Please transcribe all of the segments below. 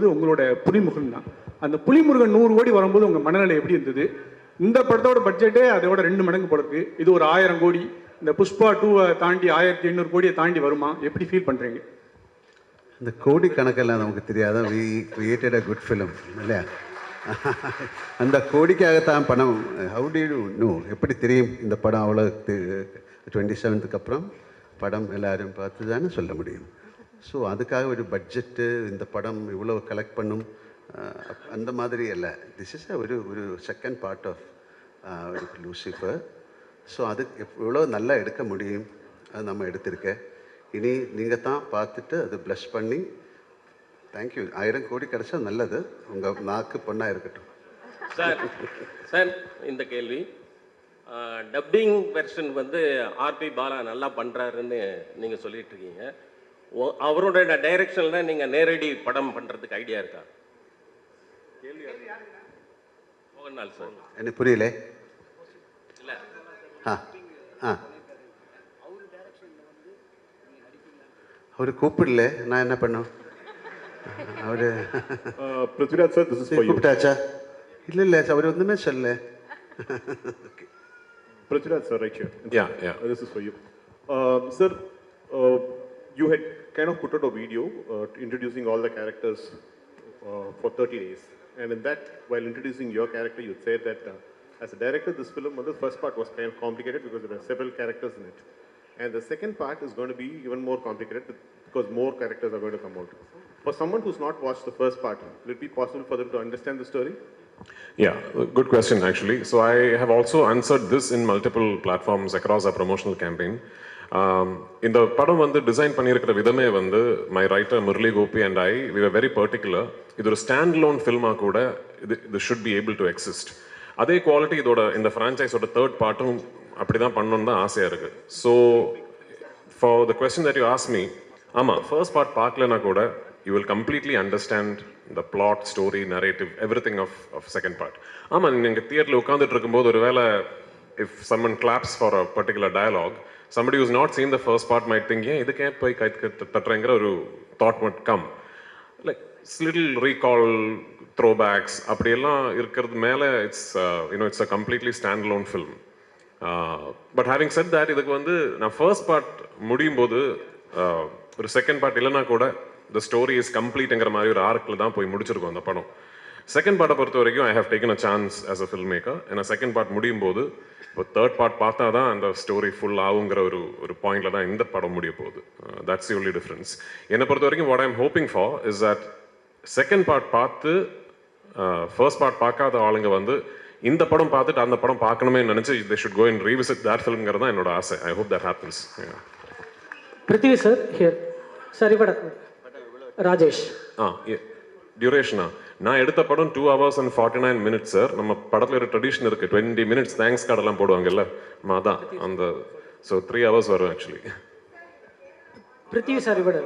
என்பது உங்களோட புலிமுருகன் தான். அந்த புலிமுருகன் நூறு கோடி வரும்போது உங்கள் மனநிலை எப்படி இருந்தது? இந்த படத்தோட பட்ஜெட்டே அதோட ரெண்டு மடங்கு போல இருக்கு. இது ஒரு ஆயிரம் கோடி. இந்த புஷ்பா டூவை தாண்டி ஆயிரத்தி எண்ணூறு கோடியை தாண்டி வருமா? எப்படி ஃபீல் பண்ணுறீங்க இந்த கோடி கணக்கெல்லாம் நமக்கு தெரியாத? We created a good film இல்லையா? அந்த கோடிக்காகத்தான் பணம். ஹவு டு நோ எப்படி தெரியும்? இந்த படம் அவ்வளோ டுவெண்ட்டி செவன்த்துக்கு அப்புறம் படம் எல்லாரும் பார்த்து தானே சொல்ல முடியும். ஸோ அதுக்காக ஒரு பட்ஜெட்டு இந்த படம் இவ்வளோ கலெக்ட் பண்ணும் அந்த மாதிரி அல்ல. திஸ் இஸ் ஒரு ஒரு second part of Lucifer so அது எவ்வளோ நல்லா எடுக்க முடியும் அது நம்ம எடுத்திருக்க. இனி நீங்கள் தான் பார்த்துட்டு அது ப்ளஷ் பண்ணி தேங்க்யூ ஆயிரம் கோடி கிடைச்சா நல்லது. உங்கள் நாக்கு பொண்ணாக இருக்கட்டும். சார் சார் இந்த கேள்வி. டப்பிங் வெர்ஷன் வந்து ஆர்பி பாலா நல்லா பண்ணுறாருன்னு நீங்கள் சொல்லிட்டு இருக்கீங்க. ஓ- அவரோட டைரக்ஷனில் நீங்கள் நேரடி படம் பண்ணுறதுக்கு ஐடியா இருக்கா? மோகன்லால் சார். எனக்கு புரியல. இல்லை. ஆ ஆ. அவர் கூப்பிடல. நான் என்ன பண்ணும்? அவர் for you. கூப்பிட்டாச்சா? இல்லை இல்லை அவர் ஒன்றுமே சொல்லல. here. Yeah, yeah. Uh, This is for you. Um, Kind of put out a video uh, introducing all the characters uh, for 30 days. And in that, while introducing your character, you said that uh, as a director, this film, well, the first part was kind of complicated because there are several characters in it. And the second part is going to be even more complicated because more characters are going to come out. For someone who's not watched the first part, will it be possible for them to understand the story? Yeah, good question actually. So I have also answered this in multiple platforms across our promotional campaign. Um, இந்த படம் வந்து design பண்ணியிருக்கிற விதமே வந்து my writer Murali Gopy and I we are very particular இது ஒரு stand alone ஃபில்மாக கூட இது இது should be able to exist அதே குவாலிட்டி இதோட இந்த ஃப்ரான்ச்சைஸோட தேர்ட் பார்ட்டும் அப்படி தான் பண்ணணும்னு தான் ஆசையாக இருக்குது so for the question that you ask me ஆமாம் ஃபர்ஸ்ட் பார்ட் பார்க்கலனா கூட you will completely understand the plot story narrative everything of of second part ஆமாம் நீங்கள் தியேட்டரில் உட்காந்துட்டு இருக்கும்போது ஒரு வேளை if someone claps for a particular dialogue somebody who's not seen the first part might think ஏன் இதுக்கே போய் கை தட்டுறேங்கிற ஒரு thought might come like little recall throwbacks அப்படியெல்லாம் இருக்கிறது மேலே it's you know it's a completely stand alone film but having said that இதுக்கு வந்து நான் ஃபர்ஸ்ட் பார்ட் முடியும் போது uh, ஒரு செகண்ட் பார்ட் இல்லைனா கூட த ஸ்டோரி இஸ் கம்ப்ளீட்டுங்கிற மாதிரி ஒரு ஆர்க்கில் தான் போய் முடிச்சிருக்கோம் அந்த படம். செகண்ட் பார்ட்டை பொறுத்த வரைக்கும் I have taken a chance as a filmmaker ஏன்னா செகண்ட் பார்ட் முடியும் போது இப்போ தேர்ட் பார்ட் பார்த்தா தான் அந்த ஸ்டோரி ஃபுல் ஆகுங்கிற ஒரு ஒரு பாயிண்ட்ல தான் இந்த படம் முடிய போகுது. தட்ஸ் ஒன்லி டிஃப்ரென்ஸ் என்னை பொறுத்த வரைக்கும் what I'm hoping for is that second part பார்த்து ஃபர்ஸ்ட் பார்ட் பார்க்காத ஆளுங்க வந்து இந்த படம் பார்த்துட்டு அந்த படம் பார்க்கணுமே நினைச்சு they should go in revisit that ஃபிலிம்ங்கிறது தான் என்னோட ஆசை. I hope that happens Prithvi sir here sir இவட ராஜேஷ். ஆ டியூரேஷனா நான் எடுத்த படம் two hours and forty nine minutes sir நம்ம படத்தில் ஒரு ட்ரெடிஷன் இருக்கு. டுவெண்ட்டி மினிட்ஸ் தேங்க்ஸ் கார்டெல்லாம் போடுவாங்கல்ல? அதான் அந்த ஸோ த்ரீ ஹவர்ஸ் வரும் ஆக்சுவலி பிருத்திவி சார் இவட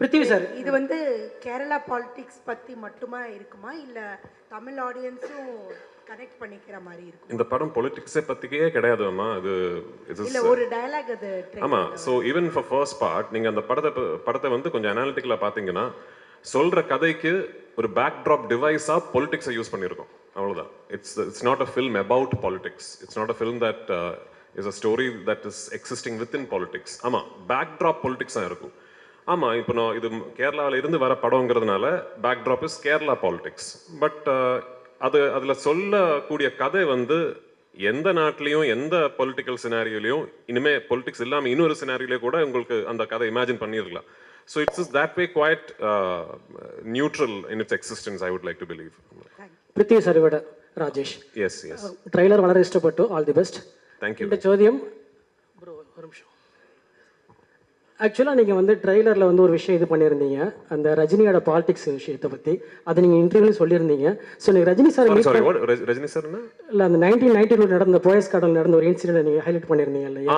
பிருத்திவி சார் இது வந்து கேரளா பாலிடிக்ஸ் பத்தி மட்டுமா இருக்குமா? இல்ல தமிழ் ஆடியன்ஸும் கனெக்ட் பண்ணிக்கிற மாதிரி இருக்கும்? இந்த படம் பொலிட்டிக்ஸே பற்றிக்கே கிடையாது அம்மா. அது இல்ல இது ஒரு டயலாக் அது try ஆமா so even for first part நீங்க அந்த படத்தை படத்தை வந்து கொஞ்சம் அனாலிட்டிக்கலாக பார்த்தீங்கன்னா சொல்ற கதைக்கு ஒரு பேக் ட்ராப் டிவைஸாக பொலிட்டிக்ஸை யூஸ் பண்ணியிருக்கோம். அவ்வளோதான் it's it's not a film about politics it's not a film that is a story that is existing within politics ஆமாம் பேக் ட்ராப் பொலிட்டிக்ஸாக இருக்கும். ஆமாம் இப்போ நான் இது கேரளாவில் இருந்து வர படங்கிறதுனால backdrop is Kerala politics but uh, அது அதில் சொல்லக்கூடிய கதை வந்து எந்த நாட்டிலையும் எந்த பொலிட்டிக்கல் சினாரியோலையும் இனிமேல் பொலிட்டிக்ஸ் இல்லாமல் இன்னொரு சினாரியிலே கூட உங்களுக்கு அந்த கதை இமேஜின் பண்ணியிருக்கலாம். So it is that way quite uh, neutral in its existence, I would like to believe. Prithi Sarivada, uh, Rajesh. Yes, yes. trailer Uh, trailer, all the best. Thank you. Bro. Bro, ஆக்சுவலாக நீங்கள் வந்து ட்ரெய்லரில் வந்து ஒரு விஷயம் இது பண்ணியிருந்தீங்க. அந்த ரஜினியோட பாலிடிக்ஸ் விஷயத்தை பற்றி அதை நீங்கள் இன்டர்வியூலையும் சொல்லியிருந்தீங்க. ஸோ நீங்கள் ரஜினி சார் ரஜினி சார் இல்லை அந்த நைன்டீன் நைன்டி டூ நடந்த போயஸ் கார்டன் நடந்த ஒரு இன்சிடென்ட் நீங்கள் ஹைலைட் பண்ணியிருந்தீங்க இல்லையா?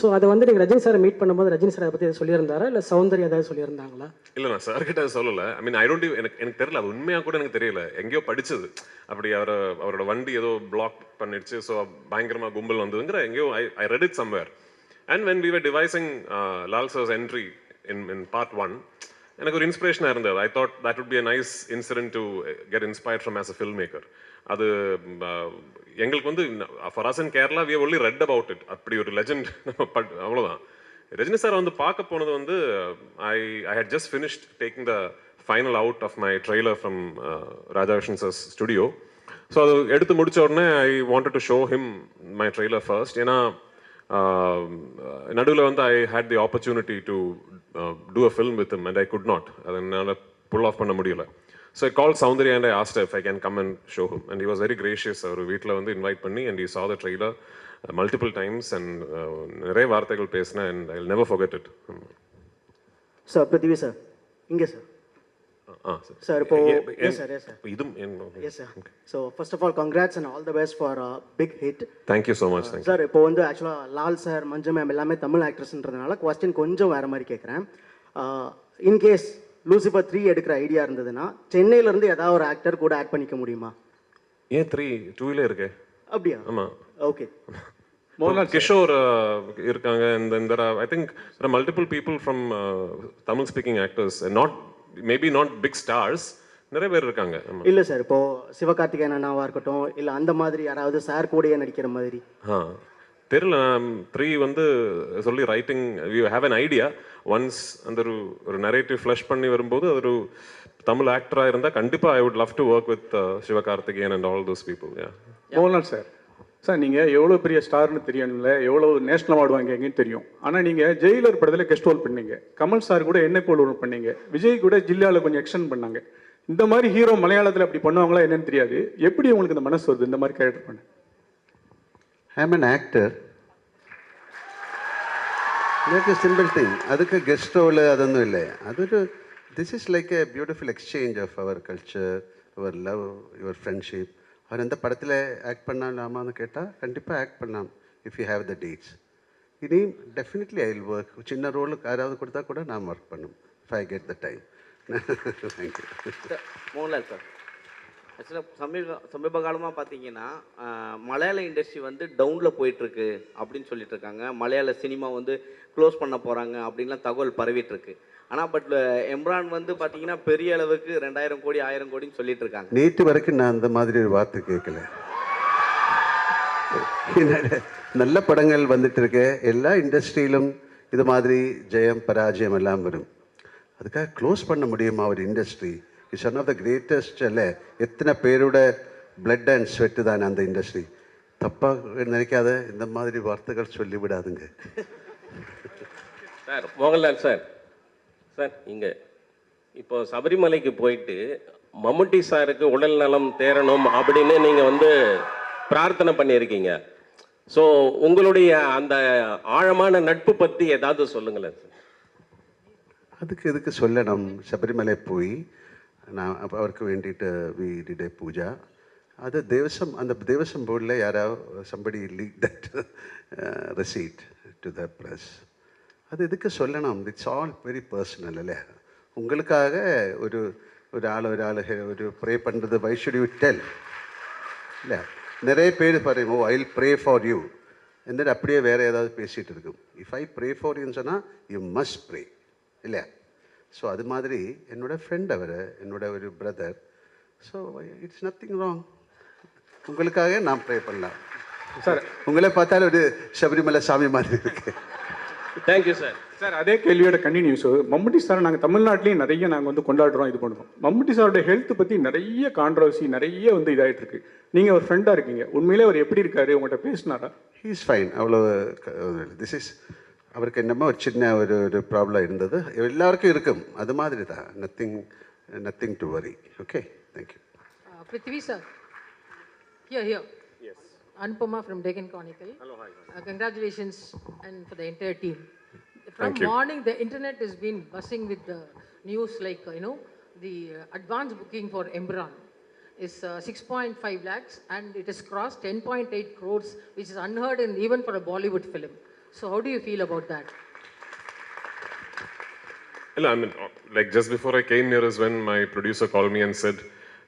ஸோ அதை வந்து நீங்கள் ரஜினி சாரை மீட் பண்ணும்போது ரஜினி சாரை பற்றி சொல்லியிருந்தாரா? இல்லை சௌந்தர்யா ஏதாவது சொல்லியிருந்தாங்களா? இல்ல நான் சார் கிட்ட சொல்லல. ஐ மீன் ஐ டோன்ட் எனக்கு எனக்கு தெரியல. அது உண்மையா கூட எனக்கு தெரியல. எங்கேயோ படிச்சது. அப்படி அவரை அவரோட வண்டி ஏதோ பிளாக் பண்ணிடுச்சு. ஸோ பயங்கரமா கும்பல் வந்ததுங்கிற எங்கேயோ I read it somewhere and when we were devising Lal sir's entry in in part one எனக்கு ஒரு இன்ஸ்பிரேஷனாக இருந்தது. I thought that would be a nice incident to get get from as a a maker அது எங்களுக்கு வந்து for us in Kerala we only read about it அப்படி ஒரு legend நம்ம பட் அவ்வளோதான் ரஜினி சார் வந்து பார்க்க போனது வந்து I I had just finished taking the final out of my trailer from Raja sir studio so அது எடுத்து முடிச்ச உடனே I wanted to show him my trailer first ஏன்னா நடுவில் வந்து I had the opportunity to do a film with and I could not அதை என்னால் pull off பண்ண முடியல. So I call Soundarya and I asked if I can come and show him and he was very gracious அவர் வீட்டில் வந்து invite பண்ணி and he saw the trailer multiple times and நிறைய வார்த்தைகள் பேசினேன் and I never forget it sir Prithvi sir இங்கே sir sir இப்போ yes sir yes sir yes so first of all congrats and all the best for big hit thank you so much thank sir இப்போ வந்து ஆக்சுவலாக Lal sir மஞ்சு ma'am எல்லாமே Tamil ஆக்ட்ரஸ்ன்றதுனால question கொஞ்சம் வேறு மாதிரி கேட்குறேன் இன்கேஸ் லூசிஃபர் த்ரீ எடுக்கிற ஐடியா இருந்ததுன்னா சென்னையிலேருந்து ஏதாவது ஒரு ஆக்டர் கூட ஆக்ட் பண்ணிக்க முடியுமா? ஏன் த்ரீ டூவிலே இருக்கே. அப்படியா? ஆமாம் ஓகே மோகன்லால் கிஷோர் இருக்காங்க and then there are I think there are multiple people maybe not big stars நிறைய பேர் இருக்காங்க. இல்லை சார் இப்போ சிவகார்த்திகேயன் அண்ணாவாக இருக்கட்டும் இல்லை அந்த மாதிரி யாராவது சார் கூடயே நடிக்கிற மாதிரி. ஆ தெரியல. த்ரீ வந்து சொல்லி writing you have an idea once அந்த ஒரு ஒரு நரேட்டிவ் ஃப்ளஷ் பண்ணி வரும்போது அது ஒரு தமிழ் ஆக்டராக இருந்தால் கண்டிப்பாக I would love to work with Sivakarthikeyan and all those people yeah Mohanlal sir. Sir நீங்கள் எவ்வளோ பெரிய ஸ்டார்னு தெரியணும்ல. எவ்வளோ நேஷனல் அவார்டு வாங்கிங்கன்னு தெரியும். ஆனால் நீங்கள் ஜெயிலர் படத்தில் கெஸ்ட் ஹோல் பண்ணீங்க. கமல் சார் கூட என்ன போல் ஒன்று பண்ணீங்க? விஜய் கூட ஜில்லாவில் கொஞ்சம் எக்ஸ்டன் பண்ணாங்க. இந்த மாதிரி ஹீரோ மலையாளத்தில் அப்படி பண்ணுவாங்களா என்னன்னு தெரியாது. எப்படி உங்களுக்கு இந்த மனசு வருது? இந்த மாதிரி கேரக்டர் பண்ண. I am an actor like simple thing அதுக்கு கெஸ்ட் റോള് അതൊന്നും இல்லை. അതൊരു this is like a beautiful exchange of our culture our love your friendship அவர் எந்த படத்தில் ஆக்ட் பண்ணலாமான்னு கேட்டால் கண்டிப்பாக ஆக்ட் பண்ணலாம் if you have the dates இனியும் டெஃபினெட்லி ஐ வில் ஒர்க் சின்ன ரோலுக்கு யாராவது கொடுத்தா கூட நான் ஒர்க் பண்ணும் if I get the time thank you Mohanlal sir. ஆக்சுவலாக சமீப சமீப காலமாக பார்த்தீங்கன்னா மலையாள இண்டஸ்ட்ரி வந்து டவுனில் போயிட்டுருக்கு அப்படின்னு சொல்லிட்டு இருக்காங்க. மலையாள சினிமா வந்து க்ளோஸ் பண்ண போகிறாங்க அப்படின்லாம் தகவல் பரவிட்டுருக்கு. ஆனால் பட் எம்ரான் வந்து பார்த்தீங்கன்னா பெரிய அளவுக்கு ரெண்டாயிரம் கோடி ஆயிரம் கோடின்னு சொல்லிட்டு இருக்காங்க நேற்று வரைக்கும் நான் அந்த மாதிரி ஒரு வார்த்தை கேட்கல. நல்ல படங்கள் வந்துட்டு இருக்கு. எல்லா இண்டஸ்ட்ரியிலும் இது மாதிரி ஜெயம் பராஜயம் எல்லாம் வரும். அதுக்காக க்ளோஸ் பண்ண முடியுமா ஒரு industry it's one of the greatest அல்ல எத்தனை பேரோட பிளட் அண்ட் ஸ்வெட்டு தான் அந்த இண்டஸ்ட்ரி தப்பாக நினைக்காத இந்த மாதிரி வார்த்தைகள் சொல்லி விடாதுங்க சார் மோகன்லால் சார் சார் இங்கே. இப்போ சபரிமலைக்கு போயிட்டு மம்முட்டி சாருக்கு உடல் நலம் தேரணும் அப்படின்னு நீங்கள் வந்து பிரார்த்தனை பண்ணியிருக்கீங்க. ஸோ உங்களுடைய அந்த ஆழமான நட்பு பற்றி ஏதாவது சொல்லுங்களேன் சார். அதுக்கு எதுக்கு சொல்லணும்? சபரிமலை போய் நான் அவருக்கு வேண்டிட்டு வி டிடே பூஜா. அது தேவசம் அந்த தேவசம் போர்டில் யாராவது somebody leak that receipt to the press அது எதுக்கு சொல்லணும் இட்ஸ் ஆல் வெரி பர்சனல் இல்லையா உங்களுக்காக ஒரு ஒரு ஆள் ஒரு ஆள் ஒரு ப்ரே பண்ணுறது வை ஷுட் யூ டெல் இல்லை நிறைய பேர் பாருங்க oh I pray for you എന്നിട്ട് அப்படியே வேற ஏதாவது பேசிகிட்டு இருக்கும் இஃப் ஐ ப்ரே ஃபார் யூன்னு சொன்னால் யூ மஸ்ட் ப்ரே இல்லையா ஸோ அது மாதிரி என்னோட ஃப்ரெண்ட் அவர் என்னோட ஒரு brother so it's nothing wrong உங்களுக்காக நான் ப்ரே பண்ணலாம் சார் உங்களை பார்த்தாலும் ஒரு சபரிமலை சாமி மாதிரி இருக்கு தேங்க்யூ சார் சார் அதே கேள்வியோட கண்டினியூஸ் மம்முட்டி சார் நாங்கள் தமிழ்நாட்டிலையும் நிறைய நாங்கள் வந்து கொண்டாடுறோம் இது பண்ணுறோம் மம்முட்டி சாரோட ஹெல்த் பற்றி நிறைய கான்ட்ரவர்சி நிறைய வந்து இதாயிட்டு இருக்கு நீங்கள் ஒரு ஃப்ரெண்டாக இருக்கீங்க. உண்மையிலே அவர் எப்படி இருக்காரு? உங்கள்கிட்ட பேசினாரா? ஹீஸ் ஃபைன் அவ்வளோ திஸ் இஸ் அவருக்கு என்னமோ ஒரு சின்ன ஒரு ஒரு ப்ராப்ளம் இருந்தது. எல்லாருக்கும் இருக்கும். அது மாதிரி தான். Nothing nothing to worry okay thank you Uh, Prithvi sir. Here, here. Anupama from Deccan Chronicle. Hello, hi. Uh, congratulations and for the entire team. From morning, the internet has been buzzing with the news like, uh, you know, the uh, advance booking for Embran is uh, 6.5 lakhs and it has crossed 10.8 crores, which is unheard in even for a Bollywood film. So how do you feel about that? Well, I mean, like just before I came here is when my producer called me and said,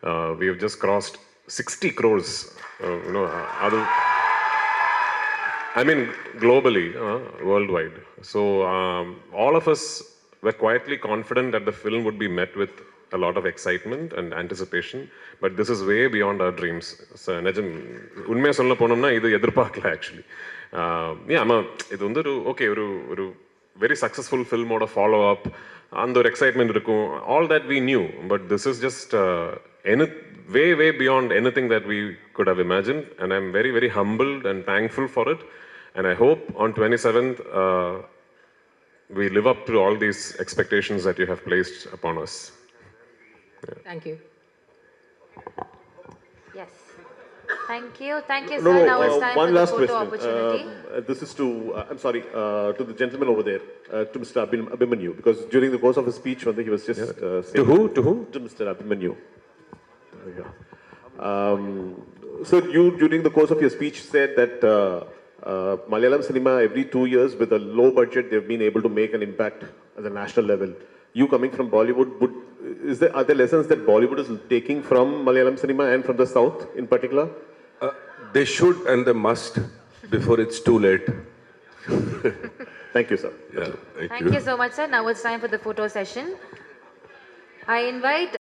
uh, we have just crossed 60 crores. Uh, you know, uh, other, I mean, globally, uh, worldwide. So um, all of us were quietly confident that the film would be met with a lot of excitement and anticipation. But this is way beyond our dreams. So, நிஜம் உண்மையாக சொல்ல போனோம்னா இது எதிர்பார்க்கல actually ஆமாம் இது வந்து ஒரு ஓகே ஒரு ஒரு வெரி சக்ஸஸ்ஃபுல் ஃபில்மோட ஃபாலோ அப் அந்த ஒரு எக்ஸைட்மெண்ட் இருக்கும் all that we knew but this is just any, way, way beyond anything that we could have imagined. And I'm very, very humbled and thankful for it. And I hope on 27th, uh, we live up to all these expectations that you have placed upon us. Yeah. Thank you. Yes. Thank you. Thank you, sir. No, now uh, it's time one for last the photo question. opportunity. Uh, this is to, uh, I'm sorry, uh, to the gentleman over there, uh, to Mr. Abhimanyu, because during the course of his speech, one day he was just saying. To who? To whom? To Mr. Abhimanyu. Yeah. Um, So you, during the course of your speech, said that uh, uh, Malayalam cinema, every two years, with a low budget, they've been able to make an impact at the national level. You coming from Bollywood, would, is there, are there lessons that Bollywood is taking from Malayalam cinema and from the South in particular? Uh, they should and they must before it's too late. Thank you, sir. Yeah, thank, Thank you so much, sir. Now it's time for the photo session. I invite